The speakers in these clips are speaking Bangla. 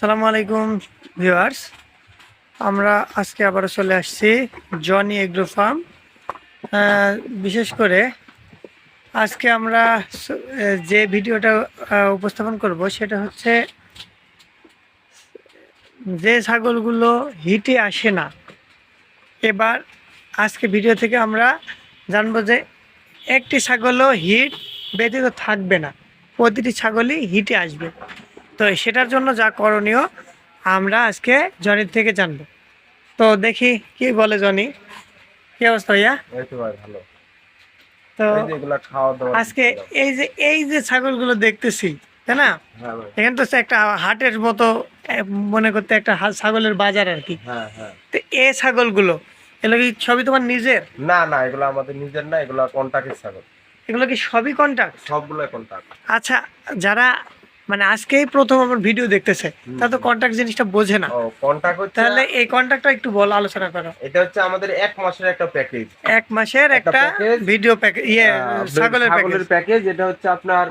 আসসালামু আলাইকুম ভিউয়ার্স। আমরা আজকে আবারও চলে আসছি জনি এগ্রো ফার্ম। বিশেষ করে আজকে আমরা যে ভিডিওটা উপস্থাপন করব সেটা হচ্ছে যে ছাগলগুলো হিটে আসে না, এবার আজকে ভিডিও থেকে আমরা জানব যে একটি ছাগলও হিট ব্যতীত থাকবে না, প্রতিটি ছাগলই হিটে আসবে। তো সেটার জন্য যা করণীয় আমরা আজকে জনির থেকে জানব। তো দেখি কি বলে জনি? কি অবস্থা ভাইয়া? তো আজকে এই যে এই যে ছাগলগুলো দেখতেছি তাই না? হ্যাঁ এখানে তো একটা হাটের মতো মনে করতে একটা ছাগলের বাজার আর কি। হ্যাঁ হ্যাঁ। তো এই ছাগলগুলো এগুলো কি সবই তোমার নিজের? না না এগুলো আমাদের নিজের না এগুলো কন্টাক্টের ছাগল। এগুলো কি সবই কন্ট্যাক্ট সবগুলো কন্টাক্ট আচ্ছা যারা মানে আজকেই প্রথম আমার ভিডিও দেখতেছে। তা তো কন্ট্যাক্ট জিনিসটা বোঝে না। ও কন্টাক্ট হচ্ছে তাহলে এই কন্ট্যাক্টটা একটু বল আলোচনা করো। এটা হচ্ছে আমাদের এক মাসের একটা প্যাকেজ এক মাসের একটা ভিডিও প্যাকেজ ইয়ে ছাগলের প্যাকেজ প্যাকেজ এটা হচ্ছে আপনার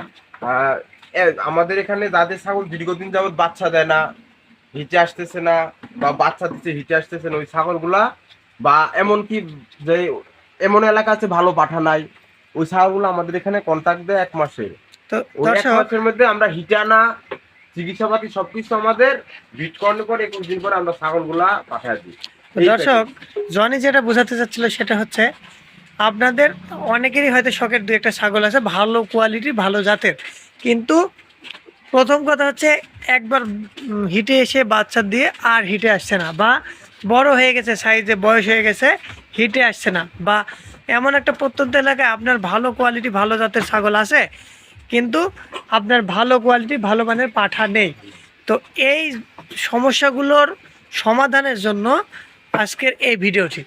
আমাদের এখানে যাদের ছাগল দীর্ঘদিন যাবত বাচ্চা দেয় না হিচে আসতেছে না বা বাচ্চা দিচ্ছে হিচে আসতেছে না ওই ছাগলগুলা বা এমন কি যে এমন এলাকা আছে ভালো পাঠা নাই ওই ছাগলগুলো আমাদের এখানে কন্টাক্ট দেয় এক মাসের তো মাসের মধ্যে আমরা হিটানা চিকিৎসাপাতি সবকিছু আমাদের বিটকয়েন করে একুশ দিন পরে আমরা ছাগলগুলা পাঠায় দিই। দর্শক জনি যেটা বোঝাতে চাচ্ছিল সেটা হচ্ছে আপনাদের অনেকেরই হয়তো শখের দু একটা ছাগল আছে ভালো কোয়ালিটির ভালো জাতের। কিন্তু প্রথম কথা হচ্ছে একবার হিটে এসে বাচ্চা দিয়ে আর হিটে আসছে না বা বড় হয়ে গেছে সাইজে বয়স হয়ে গেছে হিটে আসছে না বা এমন একটা প্রত্যন্ত এলাকায় আপনার ভালো কোয়ালিটি ভালো জাতের ছাগল আছে কিন্তু আপনার ভালো কোয়ালিটি ভালো মানের পাঠা নেই। তো এই সমস্যাগুলোর সমাধানের জন্য আজকের এই ভিডিওটি।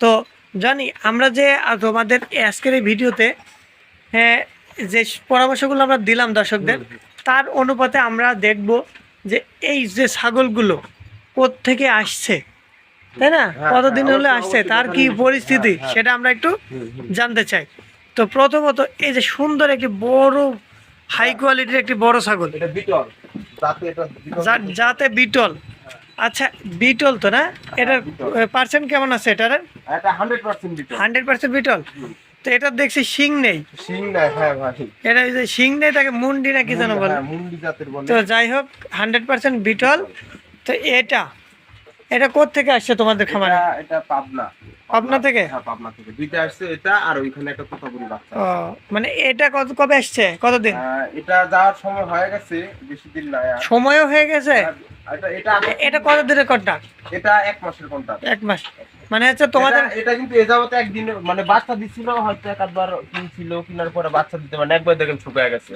তো জানি আমরা যে তোমাদের আজকের এই ভিডিওতে হ্যাঁ যে পরামর্শগুলো আমরা দিলাম দর্শকদের তার অনুপাতে আমরা দেখব যে এই যে ছাগলগুলো থেকে আসছে তাই না? হ্যাঁ, কতদিন হ্যাঁ, হলে আসছে তার কি পরিস্থিতি। সেটা আমরা একটু। জানতে চাই। তো প্রথমত এই যে সুন্দর একটি বড় হাই কোয়ালিটির একটি বড় ছাগল। যাতে বিটল। আচ্ছা বিটল তো না? এটার পার্সেন্ট কেমন আছে এটার? হান্ড্রেড পার্সেন্ট বিটল। তো এটা দেখছি শিং নেই। শিং নাই হ্যাঁ ভাই। এটা যে শিং নেই তাকে মুন্ডি না কি যেন বলে? হ্যাঁ, মুন্ডি জাতের বলে তো যাই হোক হান্ড্রেড পার্সেন্ট বিটল। তো এটা এটা কোথ থেকে আসছে তোমাদের খামারে? এটা- পাবনা। পাবনা থেকে? হ্যাঁ পাবনা থেকে। দুইটা আসছে এটা আর ওইখানে একটা তোতাপুরি বাচ্চা ও মানে এটা কত কবে আসছে? কতদিন? এটা যাওয়ার সময় হয়ে গেছে বেশি দিন না। সময়ও হয়ে গেছে? এটা এটা এটা কত দিনের কন্ট্রাক্ট এটা এক মাসের কন্ট্রাক্ট এক মাস। মানে হচ্ছে তোমাদের এটা- কিন্তু এ যাবতে একদিন মানে বাচ্চা দিছিল হয়তো এক আধবার কিনছিল কিনার পরে বাচ্চা দিতে মানে একবার দেখেন শুকায় গেছে।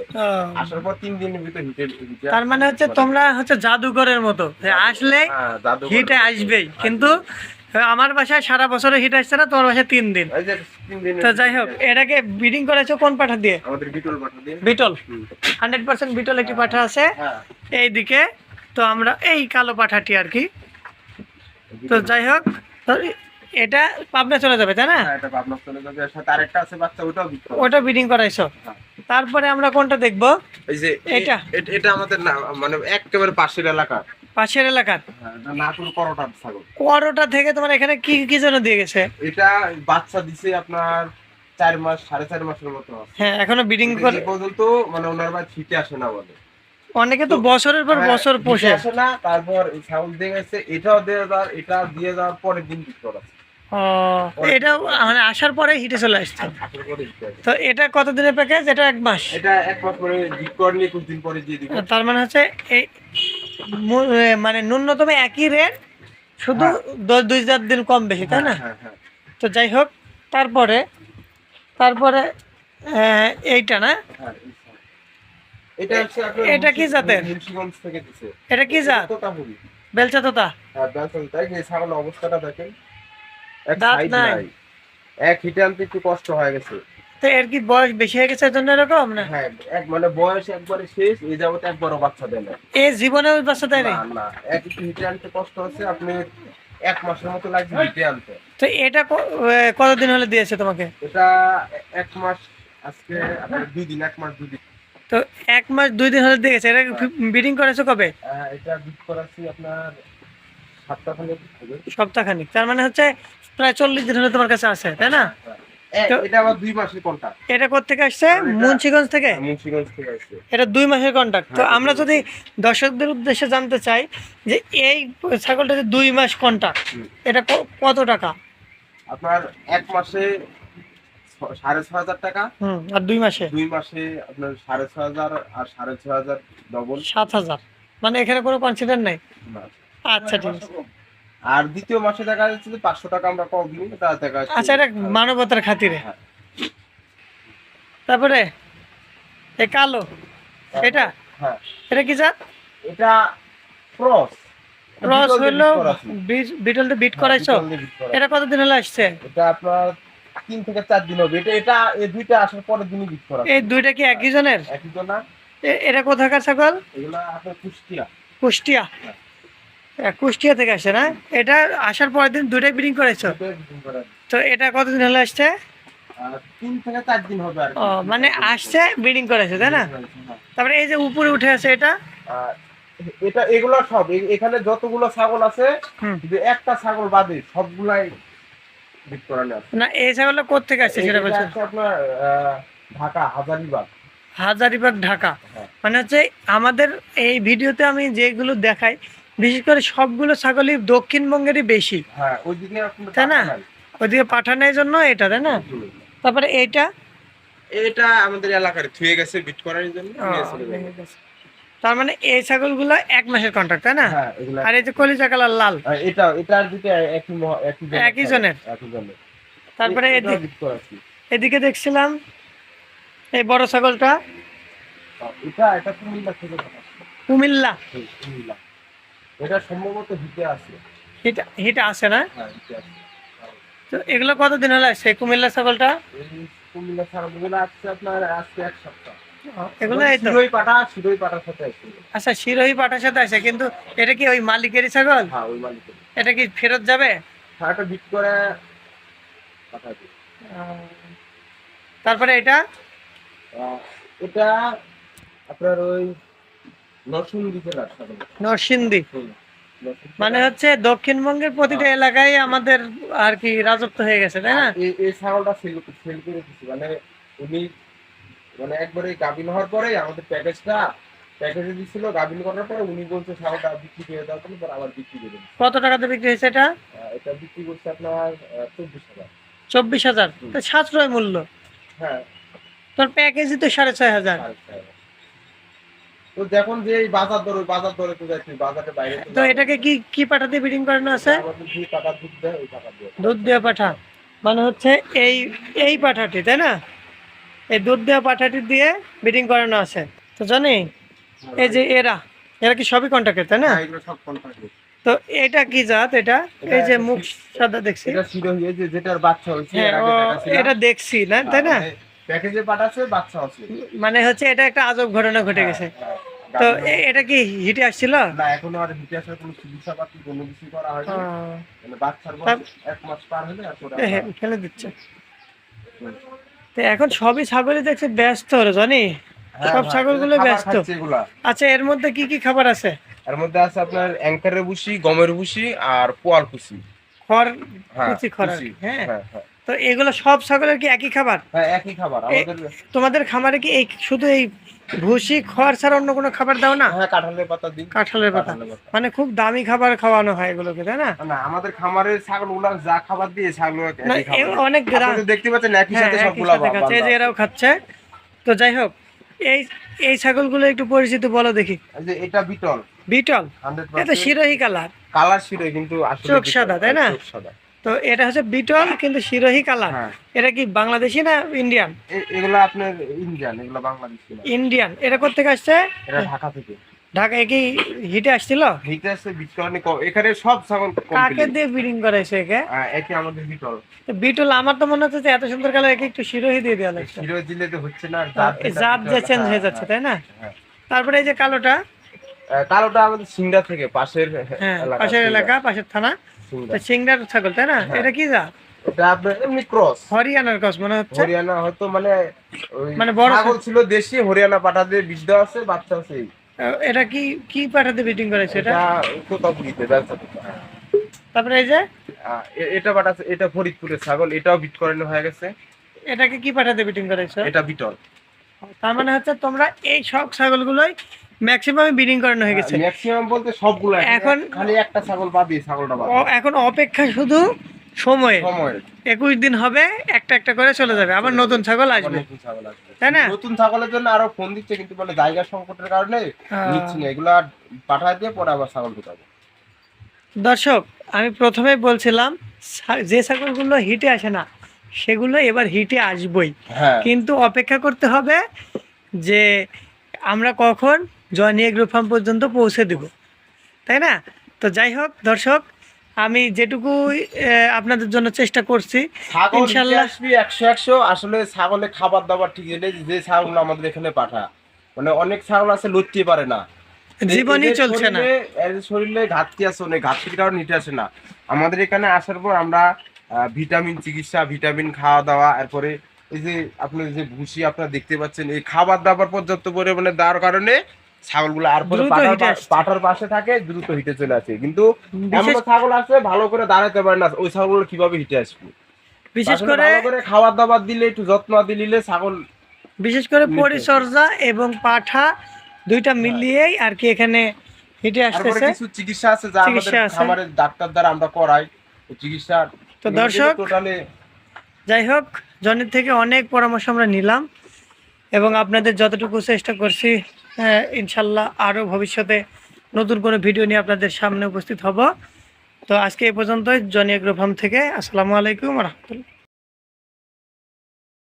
আসার পর তিন দিনের ভিতর হিটে তার মানে হচ্ছে তোমরা হচ্ছে জাদুঘরের মতো। যে আসলে হ্যাঁ। হিট আসবেই। কিন্তু আমার বাসায় সারা বছরে হিট আসছে না তোমার বাসায় তিন দিন। এই তো যাই হোক এটাকে বিডিং করেছ কোন পাঠা দিয়ে? আমাদের বিটল পাঠা দিন বিটল। হান্ড্রেড পার্সেন্ট বিটল একটি পাঠা আছে। হ্যাঁ। এইদিকে তো আমরা এই কালো পাঠাটি আর কি। তো যাই হোক এটা পাবনা চলে যাবে তাই না? হ্যাঁ, এটা পাবনা চলে যাবে। সাথে আরেকটা আছে বাচ্চা ওটাও বিটল ওটা বিডিং করাইছো? হ্যাঁ। তারপরে আমরা কোনটা দেখব? এই যে এটা? আমাদের মানে একেবারে পাশের এলাকা। পাশের এলাকার হ্যাঁ, নাটোর ছাগল। করোটা থেকে তোমার এখানে কি কি জন্য দিয়ে গেছে? এটা বাচ্চা দিছে আপনার চার মাস সাড়ে চার মাসের মতো হ্যাঁ এখনও বিডিং করে পর্যন্ত মানে ওনার ভাই ছিটে আসে না বলে। অনেকে তো বছরের পর হ্যাঁ, বছর পোষে। আসে না তারপর এই ছাগল দিয়ে গেছে এটাও দিয়ে যাওয়ার এটা দিয়ে যাওয়ার পরের দিন করা এটা মানে আসার পরে হিটে চলে আসছে। পরে। তো এটা কত দিনের প্যাকেজ এটা এক মাস। এটা এক মাস পরে করলে একুশ দিন পরে দিয়ে দিব। তার মানে হচ্ছে এই মানে ন্যূনতম একই রেট শুধু দশ দুই চার দিন কম বেশি তাই না? হ্যাঁ হ্যাঁ তো যাই হোক তারপরে তারপরে এইটা না? হ্যাঁ। এটা হচ্ছে এটা কি জাতের? থেকে দিছে। এটা কি জাত? তোতাপুরি। বেলচা তোতা? হ্যাঁ, বেলচা তাই এই ছাগলের অবস্থাটা দেখেন এক দাঁত সাইড নাই। এক হিটে আনতে একটু কষ্ট হয়ে গেছে। তো এর কি বয়স বেশি হয়ে গেছে এরকম না? হ্যাঁ এক মানে বয়স একবারে শেষ এই যাবত একবারও বাচ্চা দেয় না এ জীবনে ওই বাচ্চা দেয়নি না না এক হিটে আনতে কষ্ট হচ্ছে আপনি এক মাসের মতো লাগবে হিটে আনতে। তো এটা কতদিন হলে দিয়েছে তোমাকে? এটা এক মাস আজকে আপনার দুই দিন এক মাস দুই দিন। তো এক মাস দুই দিন হলে দেখেছে। এটা ব্রিডিং করেছ কবে? আহ, এটা বিট করাচ্ছি আপনার সপ্তাহখানেক হবে সপ্তাহখানিক। তার মানে হচ্ছে প্রায় চল্লিশ দিন হলে তোমার কাছে আছে তাই না? এটা আবার দুই মাসের কন্ট্রাক্ট এটা কোথেকে আসছে? মুন্সিগঞ্জ থেকে মুন্সিগঞ্জ থেকে? আসছে। এটা দুই মাসের কন্ট্রাক্ট তো হ্যাঁ, আমরা যদি দর্শকদের উদ্দেশ্যে জানতে চাই যে এই ছাগলটা যে দুই মাস কন্ট্রাক্ট হুম। এটা কত টাকা? আপনার এক মাসে সাড়ে ছ হাজার টাকা। আর দুই মাসে? দুই মাসে আপনার সাড়ে ছ হাজার আর সাড়ে ছ হাজার ডবল সাত হাজার। মানে এখানে কোনো কনসিডার নেই? আচ্ছা ঠিক আছে। আর দ্বিতীয় মাসে দেখা যাচ্ছে যে পাঁচশো টাকা আমরা কম তা দেখা আচ্ছা এটা মানবতার খাতিরে। হ্যাঁ। তারপরে এ কালো এটা? হ্যাঁ। এটা কি জাত? এটা ক্রস। ক্রস হলো বিটলটা বিট করাইছো? এটা কতদিন হলো আসছে? এটা আপনার তিন থেকে চার দিন হবে। এটা এটা এই দুইটা আসার পরের দিনই বিট করা এই দুইটা কি একই জনের? একই তো না এটা কোথাকার ছাগল? এগুলা আপনার কুষ্টিয়া। কুষ্টিয়া। কুষ্টিয়া থেকে আসছে না? এটা আসার পরের দিন ব্রিডিং করেছ। তো এটা কতদিন হলো আসছে? তিন থেকে চার দিন হবে আর ও মানে আসছে ব্রিডিং করেছে তাই না? হ্যাঁ। তারপরে এই যে উপরে উঠে আছে এটা? এটা এগুলো সব এখানে যতগুলো ছাগল আছে একটা ছাগল বাদে সবগুলাই না এই ছাগলটা কোথেকে আসছে সেটা এটা আপনার ঢাকা হাজারিবাগ। হাজারিবাগ ঢাকা। হ্যাঁ। মানে হচ্ছে আমাদের এই ভিডিওতে আমি যেগুলো দেখাই বিশেষ করে সবগুলো ছাগলই দক্ষিণবঙ্গেরই বেশি। হ্যাঁ ওইদিকে তাই না? ওইদিকে পাঠানোর জন্য এটা তাই না? তারপরে এটা এটা আমাদের এলাকার থুয়ে গেছে বিট করার জন্য। তার মানে এই ছাগলগুলো এক মাসের কন্ট্রাক্ট তাই না? হ্যাঁ আর এই যে কলিজা কালার লাল। এটা দুটো একই একই জনের তারপরে এদিকে দেখছিলাম এই বড় ছাগলটা। এটা এটা কুমিল্লা থেকে কুমিল্লা। কুমিল্লা। এটা সম্ভবত হিটে আছে। হিটা হিটা আছে না? হ্যাঁ তো এগুলো কতদিন হলো এই কুমিল্লা ছাগলটা? কুমিল্লা ছাগলগুলো আসছে আপনার আজকে এক সপ্তাহ। ও, তো। শিরোই পাটা শিরোই পাটার সাথে আচ্ছা আছে কিন্তু এটা কি ওই মালিকেরই ছাগল? হ্যাঁ ওই মালিকের। এটা কি ফেরত যাবে? হ্যাঁ বিট করে পাঠাবে তারপরে এটা? এটা আপনার ওই নরসিংদী জেলার নরসিংদী। মানে হচ্ছে দক্ষিণবঙ্গের প্রতিটা এলাকায় আমাদের আর কি রাজত্ব হয়ে গেছে তাই না? এই ছাগলটা সেল সেল করে দিচ্ছি মানে উনি মানে একবারে গাভিন হওয়ার পরে আমাদের প্যাকেজটা প্যাকেজে দিছিল গাভিন করার পরে উনি বলছে ছাগলটা বিক্রি করে দেওয়ার জন্য পরে আবার বিক্রি করে কত টাকাতে বিক্রি হয়েছে এটা? এটা বিক্রি করছে আপনার চব্বিশ হাজার। চব্বিশ হাজার। তো সাশ্রয় মূল্য? হ্যাঁ। তোর প্যাকেজই তো সাড়ে ছয় হাজার। তো দেখুন যে এই বাজার দর বাজার দরে তো যাচ্ছি বাজারে বাইরে তো এটাকে কি কি পাঠাতে ব্রিডিং করানো আছে? টাকা দুধ দেয় ওই টাকা দিয়ে। দুধ দেওয়া পাঠা। মানে হচ্ছে এই এই পাঠাটি তাই না? এই দুধ দেওয়া পাঠাটি দিয়ে ব্রিডিং করানো আছে। তো জানি এই যে এরা এরা কি সবই কন্ট্যাক্টের তাই না? হ্যাঁ, তো এটা কি জাত এটা? এই যে মুখ সাদা দেখছি। এটা হয়ে যে যেটার বাচ্চা হয়েছে হ্যাঁ এর আগে এটা দেখছি না তাই না? মানে প্যাকেজে পাঠাচ্ছে বাচ্চা আছে মানে হচ্ছে এটা একটা আজব ঘটনা ঘটে গেছে। হ্যাঁ, তো এটা কি হিটে আসছিল? না এখনও আর হিটে আসার কোনো চিকিৎসা পাতি কোনো কিছু করা হয়নি। মানে বাচ্চার বয়স এক মাস পার হলে আর ফেলে দিচ্ছে। তো এখন সবই ছাগলই দেখছি ব্যস্ত রে জানি। হ্যাঁ, সব ছাগলগুলো ব্যস্ত। আচ্ছা এর মধ্যে কি কি খাবার আছে? এর মধ্যে আছে আপনার অ্যাঙ্কারের ভুসি গমের ভুসি আর পোয়াল ভুসি। খড় হ্যাঁ কুচি খড়। হ্যাঁ। হ্যাঁ হ্যাঁ। তো এগুলো সব ছাগলের কি একই খাবার? হ্যাঁ একই খাবার। আমাদের তোমাদের খামারে কি এই শুধু এই ভুসি খড় ছাড়া অন্য কোনো খাবার দাও না? হ্যাঁ কাঁঠালের পাতা দিই। কাঁঠালের পাতা। মানে খুব দামি খাবার খাওয়ানো হয় এগুলোকে তাই না? না আমাদের খামারের ছাগলগুলা যা খাবার দিয়ে ছাগল অনেক দেখতে পাচ্ছেন একই হ্যাঁ সাথে সবগুলা খাচ্ছে। এই যে এরাও খাচ্ছে। তো যাই হোক এই এই ছাগলগুলো একটু পরিচিত বলো দেখি। এটা বিটল। বিটল? এটা শিরোহী কালার। কালার ছিল কিন্তু চোখ সাদা, তাই না? চোখ সাদা। তো এটা হচ্ছে বিটল কিন্তু শিরোহী কালার। হ্যাঁ। এটা কি বাংলাদেশি না ইন্ডিয়ান? এগুলো আপনার ইন্ডিয়ান এগুলো বাংলাদেশি। ইন্ডিয়ান। এটা কোথেকে আসছে? এটা ঢাকা থেকে। ঢাকায় কি হিটে আসছিল? হিটে বিটকয়েনে এখানে সব ছাগল কাকে দিয়ে ব্রিডিং করাইছে একে? একে আমাদের বিটল। বিটল আমার তো মনে হচ্ছে এত সুন্দর কালার একে একটু শিরোহী দিয়ে দেওয়া লাগছে। হিরো জিলেতে হচ্ছে না জাত যে চেঞ্জ হ্যাঁ, হয়ে যাচ্ছে হ্যাঁ, তাই না? হ্যাঁ। তারপরে এই যে কালোটা? কালোটা আমাদের সিংড়া থেকে পাশের হ্যাঁ পাশের এলাকা পাশের থানা। তো সিংড়ার ছাগল তাই না? হ্যাঁ। এটা কি যা? এটা আপনার এমনি ক্রস। হরিয়ানার কস মনে হচ্ছে? হরিয়ানা হয়তো মানে মানে বড় ছাগল ছিল দেশি হরিয়ানা পাঠা দিয়ে বৃদ্ধ আছে বাচ্চা আছে এই। আহ, এটা কি কি পাঠাতে বিটিং করেছে এটা? এটা ব্যবসা তারপরে এই যে? এটা ফরিদপুরের ছাগল এটাও বিট করানো হয়ে গেছে। এটাকে কি পাঠাতে বিটিং করেছ? এটা বিটল। তার মানে হচ্ছে তোমরা এই সব ছাগলগুলোই ম্যাক্সিমাম ব্রিডিং করানো হয়ে গেছে। ম্যাক্সিমাম বলতে সবগুলো এখন খালি একটা ছাগল বাদ দিয়ে ছাগলটা বাদ এখন অপেক্ষা শুধু সময়ে সময় একুশ দিন হবে একটা একটা করে চলে যাবে। আবার নতুন ছাগল আসবে। তাই না? নতুন ছাগলের জন্য আরও ফোন দিচ্ছে কিন্তু বলে জায়গা সংকটের কারণে হ্যাঁ। নিচ্ছি না। এগুলা পাঠায় দিয়ে পরে আবার ছাগল ঢুকাবো। দর্শক আমি প্রথমে বলছিলাম যে ছাগলগুলো হিটে আসে না সেগুলো এবার হিটে আসবই। হ্যাঁ। কিন্তু অপেক্ষা করতে হবে যে আমরা কখন জনি এগ্রো ফার্ম পর্যন্ত পৌঁছে দেব। তাই না? তো যাই হোক দর্শক আমি যেটুকু আপনাদের জন্য চেষ্টা করছি ইনশাল্লাহ। একশো একশো। আসলে ছাগলে খাবার দাবার ঠিক যে ছাগল আমাদের এখানে পাঠা। মানে অনেক ছাগল আছে লড়তে পারে না। জীবনই চলছে না। শরীরে- ঘাটতি আছে অনেক ঘাটতির কারণে নিতে আসে না। আমাদের এখানে আসার পর আমরা ভিটামিন চিকিৎসা ভিটামিন খাওয়া দাওয়া এরপরে এই যে আপনি যে ভুসি আপনারা দেখতে পাচ্ছেন এই খাবার দাবার পর্যাপ্ত পরিমাণে দেওয়ার কারণে ছাগলগুলো আর পরে দ্রুত পাঠার হিটে পা- আসছে। পাঠার পাশে থাকে দ্রুত হিটে চলে আসে। কিন্তু এমন ছাগল আছে ভালো করে দাঁড়াতে পারে না। ওই ছাগলগুলো কীভাবে হিটে আসবে? বিশেষ করে ভালো করে খাবার দাবার দিলে একটু যত্ন দিলে ছাগল বিশেষ করে পরিচর্যা এবং পাঠা দুইটা মিলিয়েই আর কি এখানে হিটে আসতেছে। কিছু চিকিৎসা আছে যা আমাদের। খামারের ডাক্তার দ্বারা আমরা করাই। চিকিৎসা তো দর্শক যাই হোক জনের থেকে অনেক পরামর্শ আমরা নিলাম এবং আপনাদের যতটুকু চেষ্টা করছি ইনশাল্লাহ আরও ভবিষ্যতে নতুন কোনো ভিডিও নিয়ে আপনাদের সামনে উপস্থিত হব। তো আজকে এ পর্যন্ত জনিয়া ফার্ম থেকে। আসসালামু আলাইকুম রহমতুল্লাহ।